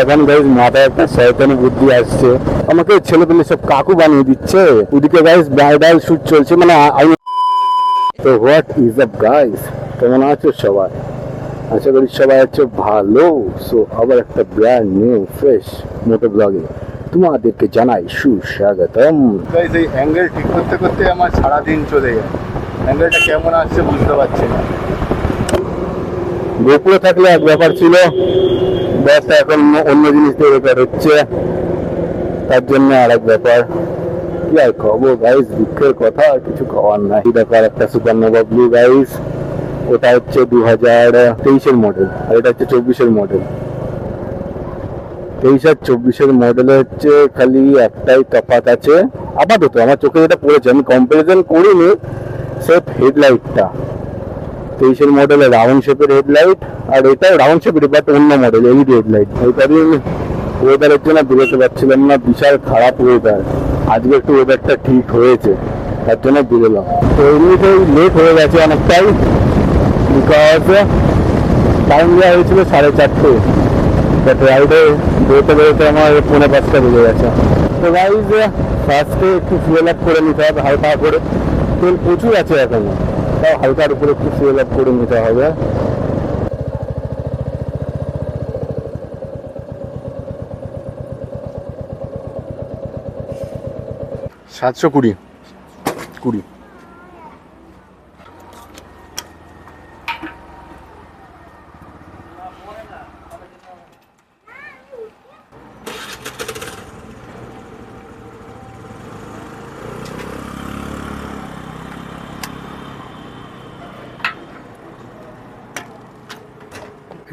এখন গাইজ মাথায় একটা শয়তানি বুদ্ধি আসছে। আমাকে ছেলে পেলে সব কাকু বানিয়ে দিচ্ছে? ওদিকে গাইজ ব্রাইডাল শুট চলছে মানে আমি তো হোয়াট ইজ আপ গাইজ কেমন আছো সবাই? আশা করি সবাই আছো ভালো। সো আবার একটা ব্র্যান্ড নিউ ফ্রেশ মোটো ব্লগে তোমাদেরকে জানাই সুস্বাগতম। গাইজ এই অ্যাঙ্গেল ঠিক করতে করতে আমার সারাদিন চলে যায় অ্যাঙ্গেলটা কেমন আসছে বুঝতে পারছি না। গোপুরে থাকলে এক ব্যাপার ছিল। ব্যাসটা এখন অন্য জিনিস রেকর্ড হচ্ছে। তার জন্য আর এক ব্যাপার। কি আর খবর গাইস দুঃখের কথা কিছু খাওয়ার নাই। ব্যাপার একটা সুপার নোভা ব্লু গাইস ওটা হচ্ছে দু হাজার তেইশের মডেল আর এটা হচ্ছে চব্বিশের মডেল তেইশ আর চব্বিশের মডেলে হচ্ছে খালি একটাই তফাৎ আছে। আপাতত আমার চোখে যেটা পড়েছে, আমি কম্পারিজন করিনি সেফ হেডলাইটটা তেইশের মডেলের রাউন্ড শেপের হেডলাইট আর এটা রাউন্ড শেপের বাট অন্য মডেল এলইডি হেডলাইট ওই কারণে ওয়েদারের জন্য বেরোতে পারছিলাম না, বিশাল খারাপ ওয়েদার আজকে একটু ওয়েদারটা ঠিক হয়েছে, তার জন্য বেরোলাম। তো এমনিতেই লেট হয়ে গেছে অনেকটাই বিকজ টাইম দেওয়া হয়েছিল সাড়ে চারটে। বাট রাইডে বেরোতে বেরোতে আমার পৌনে পাঁচটা বেজে গেছে। তো গাইজ ফার্স্টে একটু ফুয়েল আপ করে নিতে হবে, হালকা করে। তেল প্রচুর আছে এখনও। তাও হালকার উপরে একটু ফুয়েল আপ করে নিতে হবে। সাতশো কুড়ি। কুড়ি।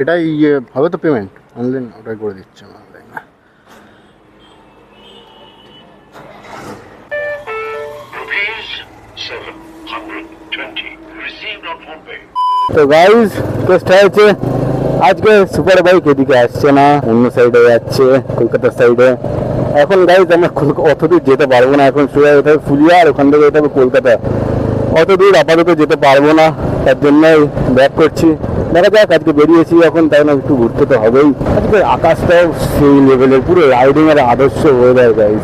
এটাই ইয়ে হবে তো পেমেন্ট অনলাইন ওটাই করে দিচ্ছে online Rupees 720 received on phone pay. তো গাইজ কেসটা হয়েছে আজকে সুপার বাইক এদিকে আসছে না অন্য সাইডে যাচ্ছে কলকাতার সাইডে এখন গাইজ আমরা অত দূর যেতে পারব না। এখন সোজা যেতে হবে ফুলিয়া আর ওখান থেকে যেতে হবে কলকাতা। অত দূর আপাতত যেতে পারব না, তার জন্যই ব্যাক করছি। দেখা যাক, আজকে বেরিয়েছি এখন, তাই না, একটু ঘুরতে তো হবেই। আজকে আকাশটাও সেই লেভেলের পুরো রাইডিং এর আদর্শ ওয়েদার গাইজ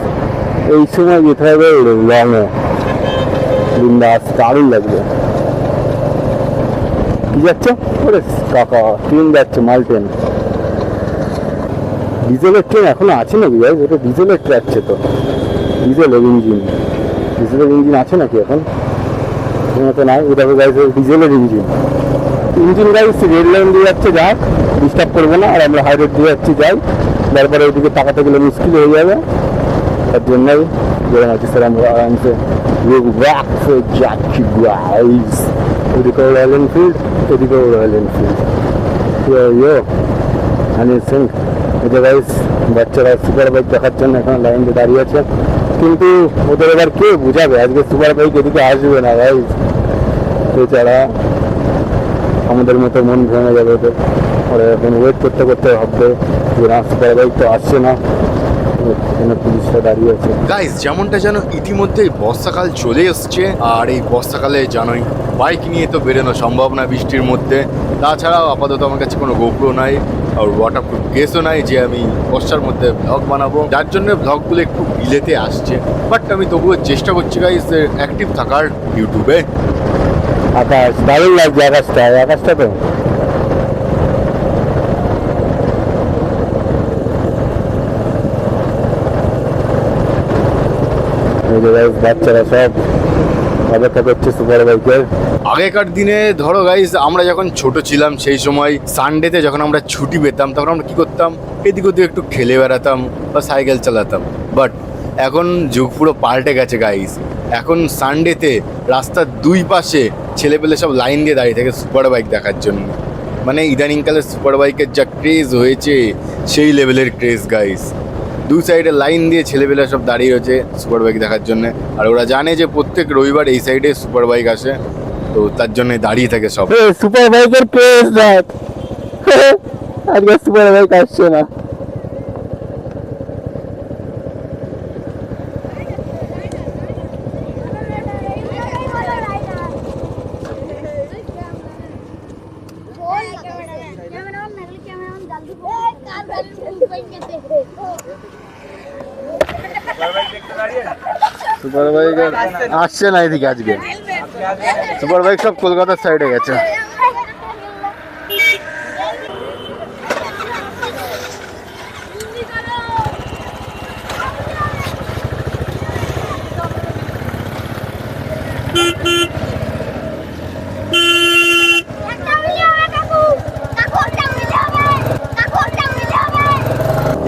এই সময় যেতে হবে লংয়ে বিন্দাস, দারুণ লাগবে। কি যাচ্ছে? ওরে কাকা, ট্রেন যাচ্ছে, মাল ট্রেন। ডিজেলের ট্রেন এখনও আছে নাকি ভাই ওটা ডিজেলের যাচ্ছে তো। ডিজেলের ইঞ্জিন। ডিজেলের ইঞ্জিন আছে নাকি এখন? কোনো তো নাই ওটা গাইজ ডিজেলের engine engine guys red line দিয়ে যাচ্ছে, যাক ডিস্টার্ব করব না, আর আমরা হাই রোড দিয়ে যাচ্ছি, যাই। তারপরে ওইদিকে তাকাতে গেলে মুশকিল হয়ে যাবে। তার জন্যই যেরকম আছে স্যার আমরা আরামসে লোক ব্যাক যাচ্ছি গাইজ ওদিকে রয়্যাল এনফিল্ড এদিকে Royal Enfield Yo Honey Singh যে গাইজ বাচ্চারা সুপার বাইক দেখার জন্য এখন লাইন দিয়ে দাঁড়িয়ে আছে। কিন্তু ওদের এবার কে বুঝাবে? আজকে সুপার বাইক এদিকে আসবে না গাইজ এছাড়া আমাদের মতো মন ভেঙে যাবে ওদের ওরা এখন ওয়েট করতে করতে ভাববে যে সুপার বাইক তো আসছে না। পুলিশরা দাঁড়িয়ে আছে। গাইস যেমনটা যেন ইতিমধ্যেই বর্ষাকাল চলে এসছে, আর এই বর্ষাকালে জানোই বাইক নিয়ে তো বেরোনো সম্ভব না বৃষ্টির মধ্যে। তাছাড়াও আপাতত আমার কাছে কোনো গোপ্রো নাই, আর ওয়াটারপ্রুফ কেসও নাই যে আমি বর্ষার মধ্যে ব্লগ বানাবো। যার জন্য ব্লগগুলো একটু বিলেতে আসছে। বাট আমি তবুও চেষ্টা করছি গাইস অ্যাক্টিভ থাকার ইউটিউবে আকাশ দারুণ লাগছে আকাশটা আকাশটা তো। বাচ্চারা সব অপেক্ষা করছে সুপার আগেকার দিনে, ধরো গাইস আমরা যখন ছোট ছিলাম, সেই সময় সানডেতে যখন আমরা ছুটি পেতাম, তখন আমরা কি করতাম? এদিক ওদিক একটু খেলে বেড়াতাম বা সাইকেল চালাতাম। বাট এখন যুগ পুরো পাল্টে গেছে গাইস এখন সানডেতে রাস্তার দুই পাশে ছেলেপেলে সব লাইন দিয়ে দাঁড়িয়ে থাকে সুপার বাইক দেখার জন্য। মানে ইদানিংকালে সুপার বাইকের যা ক্রেজ হয়েছে, সেই লেভেলের ক্রেজ গাইস দু সাইডে লাইন দিয়ে ছেলেপেলে সব দাঁড়িয়ে রয়েছে সুপার বাইক দেখার জন্য। আর ওরা জানে যে প্রত্যেক রবিবার এই সাইডে সুপার বাইক আসে, তো তার জন্য দাঁড়িয়ে থাকে সব। সুপার বাইকের ক্রেজ দেখ। আজকে সুপার বাইক আসছে না। সুপার বাইক আসছে না এদিকে আজকে। সুপার বাইক সব কলকাতার সাইডে গেছে।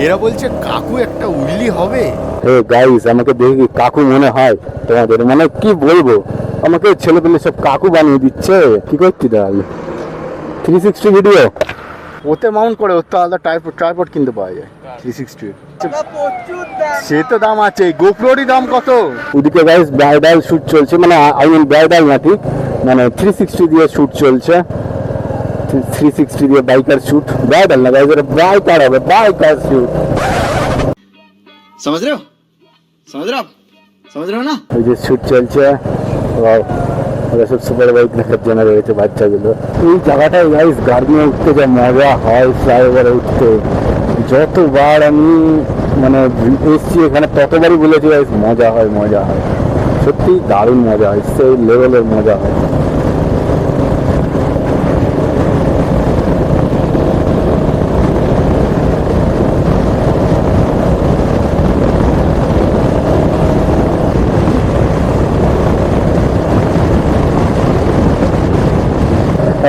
এরা বলছে, কাকু, একটা উল্লি হবে? এ গাইস আমাকে দেখে কি কাকু মনে হয় তোমাদের মানে কি বলবো আমাকে ছেলে পেলে সব কাকু বানিয়ে দিচ্ছে কি করছি দাঁড়াল থ্রি সিক্সটি ভিডিও ওতে মাউন্ট করে ওর তো আলাদা ট্রাইপড ট্রাইপড কিনতে পাওয়া যায় থ্রি সিক্সটি সে তো দাম আছে গোপ্রোরই দাম কত ওদিকে গাইস ব্রাইডাল শুট চলছে মানে আই মিন ব্রাইডাল না ঠিক মানে থ্রি সিক্সটি দিয়ে শুট চলছে থ্রি সিক্সটি দিয়ে বাইকার শুট ব্রাইডাল না গাইস এটা বাইকার হবে বাইকার শুট समझ रहे हो समझ रहे हो आप समझ रहे हो ना ওই যে শুট চলছে Wow, ওরা সব সুপার বাইক দেখার জন্য রয়েছে বাচ্চাগুলো এই জায়গাটায় গাইস গাড়ি নিয়ে উঠতে যা মজা হয় ফ্লাইওভারে উঠতে যতবার আমি মানে এসছি এখানে ততবারই বলেছি গাইস মজা হয় মজা হয় সত্যি দারুণ মজা হয় সেই লেভেলের মজা হয়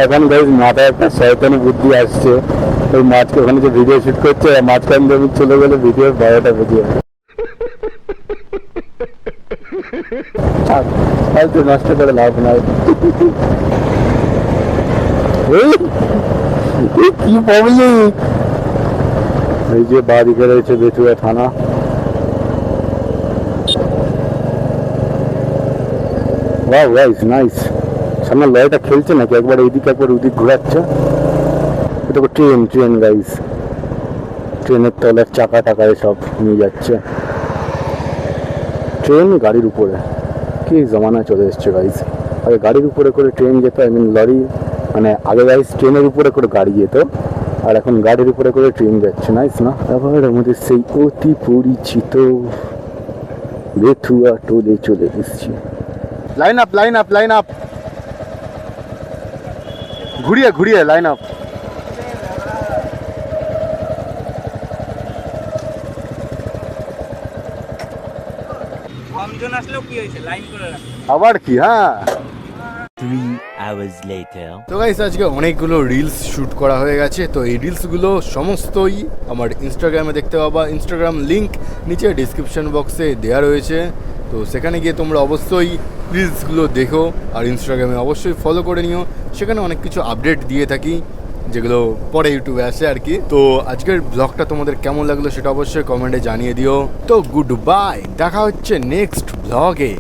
এখন গাইজ মাথায় একটা শয়তানি বুদ্ধি আসছে। ওই মাঝকে ওখানে যে ভিডিও শুট করছে মাঝখান দিয়ে চলে গেলে ভিডিও বারোটা বেজে যাবে ফালতু নষ্ট করে লাভ নাই। কি পাবলিক এই যে বাদিকে রয়েছে বেতুয়া থানা। ওয়াও গাইস নাইস সামনে লয়টা খেলছে নাকি? একবার এইদিকে একবার ওদিক ঘোরাচ্ছে। এটা ট্রেন ট্রেন গাইস ট্রেনের তলের চাকা টাকা সব নিয়ে যাচ্ছে। ট্রেন গাড়ির উপরে। কি জমানা চলে এসছে গাইস আগে গাড়ির উপরে করে ট্রেন যেত আই মিন লরি। মানে আগে গাইস ট্রেনের উপরে করে গাড়ি যেত। আর এখন গাড়ির উপরে করে ট্রেন যাচ্ছে নাইস না? আবার আমাদের সেই অতি পরিচিত বেথুয়া টোলে চলে এসছি। Line up line up line up ঘুরিয়ে ঘুরিয়ে লাইন আপ কমজন আসলেও কি হয়েছে? লাইন করে রাখ। আবার কি হ্যাঁ। Three hours later. তো গাইস আজকে অনেকগুলো রিলস শ্যুট করা হয়ে গেছে। তো এই রিলসগুলো সমস্তই আমার ইনস্টাগ্রামে দেখতে পাবা। ইনস্টাগ্রাম লিংক নিচে ডিসক্রিপশন বক্সে দেওয়া রয়েছে। তো সেখানে গিয়ে তোমরা অবশ্যই রিলসগুলো দেখো আর ইনস্টাগ্রামে অবশ্যই ফলো করে নিও। সেখানে অনেক কিছু আপডেট দিয়ে থাকি, যেগুলো পরে ইউটিউবে আসে আর কি তো আজকের ব্লগটা তোমাদের কেমন লাগল সেটা অবশ্যই কমেন্টে জানিয়ে দিও। তো গুড বাই দেখা হচ্ছে নেক্সট ব্লগে